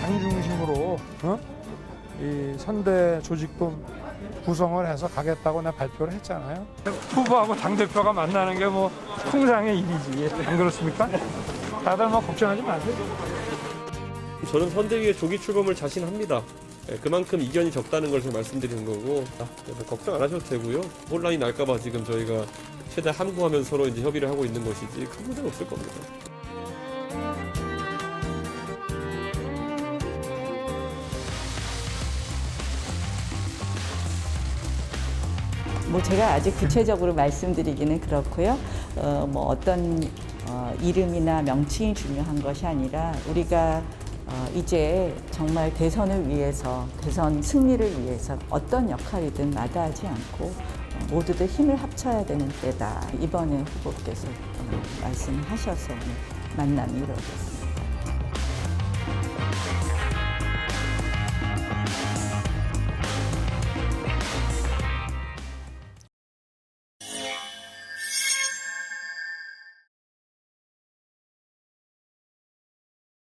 당 중심으로 어? 이 선대 조직부 구성을 해서 가겠다고 내가 발표를 했잖아요. 후보하고 당 대표가 만나는 게 뭐 통상의 일이지. 안 그렇습니까? 다들 뭐 걱정하지 마세요. 저는 선대위에 조기 출범을 자신합니다. 예, 그만큼 이견이 적다는 걸 지금 말씀드리는 거고 아, 걱정 안 하셔도 되고요. 혼란이 날까봐 지금 저희가 최대 함구하면 서로 이제 협의를 하고 있는 것이지 큰 문제는 없을 겁니다. 뭐 제가 아직 구체적으로 말씀드리기는 그렇고요. 어, 뭐 어떤 어, 이름이나 명칭이 중요한 것이 아니라 우리가 어, 이제 정말 대선을 위해서 대선 승리를 위해서 어떤 역할이든 마다하지 않고 어, 모두들 힘을 합쳐야 되는 때다. 이번에 후보께서 어, 말씀하셔서 만남이 이루어졌습니다.